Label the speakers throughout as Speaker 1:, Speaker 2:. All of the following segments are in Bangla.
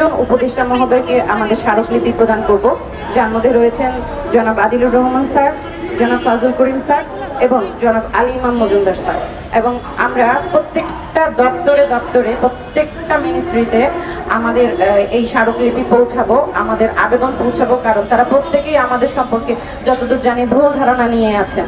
Speaker 1: পাঁচজন উপদেষ্টা মহোদয়কে আমাদের স্মারকলিপি প্রদান করব। যার মধ্যে রয়েছেন জনাব আদিলুর রহমান স্যার, জনাব ফাজল করিম স্যার এবং জনাব আলী ইমাম মজুমদার স্যার। এবং আমরা প্রত্যেকটা দপ্তরে দপ্তরে প্রত্যেকটা মিনিস্ট্রিতে আমাদের এই স্মারকলিপি পৌঁছাবো, আমাদের আবেদন পৌঁছাবো, কারণ তারা প্রত্যেকেই আমাদের সম্পর্কে যতদূর জানি ভুল ধারণা নিয়ে আছেন।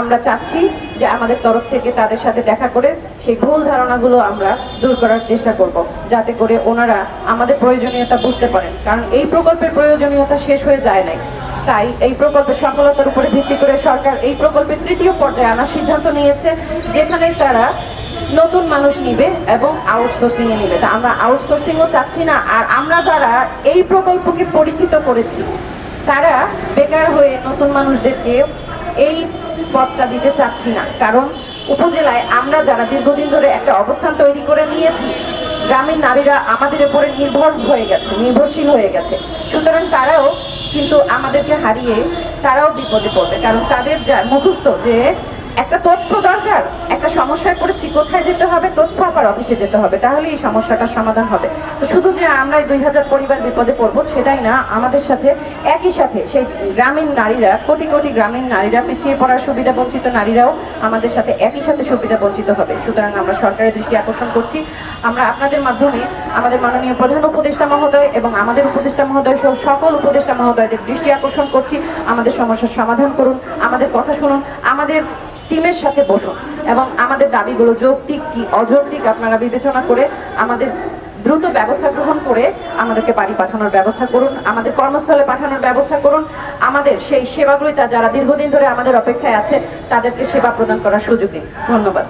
Speaker 1: আমরা চাচ্ছি যে আমাদের তরফ থেকে তাদের সাথে দেখা করে সেই ভুল ধারণাগুলো আমরা দূর করার চেষ্টা করব, যাতে করে ওনারা আমাদের প্রয়োজনীয়তা বুঝতে পারেন। কারণ এই প্রকল্পের প্রয়োজনীয়তা শেষ হয়ে যায় নাই। তাই এই প্রকল্পের সফলতার উপরে ভিত্তি করে সরকার এই প্রকল্পের তৃতীয় পর্যায়ে আনার সিদ্ধান্ত নিয়েছে, যেখানে তারা নতুন মানুষ নিবে এবং আউটসোর্সিংয়ে নিবে। তা আমরা আউটসোর্সিংও চাচ্ছি না, আর আমরা যারা এই প্রকল্পকে পরিচিত করেছি, তারা বেকার হয়ে নতুন মানুষদেরকে এই পথটা দিতে চাচ্ছি না। কারণ উপজেলায় আমরা যারা দীর্ঘদিন ধরে একটা অবস্থান তৈরি করে নিয়েছি গ্রামীণ নারীরা আমাদের উপরে নির্ভর হয়ে গেছে, নির্ভরশীল হয়ে গেছে। সুতরাং তারাও কিন্তু আমাদেরকে হারিয়ে তারাও বিপদে পড়বে। কারণ তাদের যা মুখস্থ যে একটা তথ্য দরকার, একটা সমস্যায় পড়েছি, কোথায় যেতে হবে, তথ্য আবার অফিসে যেতে হবে তাহলে এই সমস্যাটার সমাধান হবে। তো শুধু যে আমরা দুই হাজার পরিবার বিপদে পড়ব, সেটাই না, আমাদের সাথে, একই সাথে সেই গ্রামীণ নারীরা, কোটি কোটি গ্রামীণ নারীরা, পিছিয়ে পড়ার সুবিধা বঞ্চিত নারীরাও আমাদের সাথে একই সাথে সুবিধা বঞ্চিত হবে। সুতরাং আমরা সরকারের দৃষ্টি আকর্ষণ করছি। আমরা আপনাদের মাধ্যমে আমাদের মাননীয় প্রধান উপদেষ্টা মহোদয় এবং আমাদের উপদেষ্টা মহোদয় সহ সকল উপদেষ্টা মহোদয়দের দৃষ্টি আকর্ষণ করছি। আমাদের সমস্যার সমাধান করুন, আমাদের কথা শুনুন, আমাদের টিমের সাথে বসুন এবং আমাদের দাবিগুলো যৌক্তিক কি অযৌক্তিক আপনারা বিবেচনা করে আমাদের দ্রুত ব্যবস্থা গ্রহণ করে আমাদেরকে বাড়ি পাঠানোর ব্যবস্থা করুন, আমাদের কর্মস্থলে পাঠানোর ব্যবস্থা করুন, আমাদের সেই সেবাগ্রহিতা যারা দীর্ঘদিন ধরে আমাদের অপেক্ষায় আছে, তাদেরকে সেবা প্রদান করার সুযোগ দিন। ধন্যবাদ।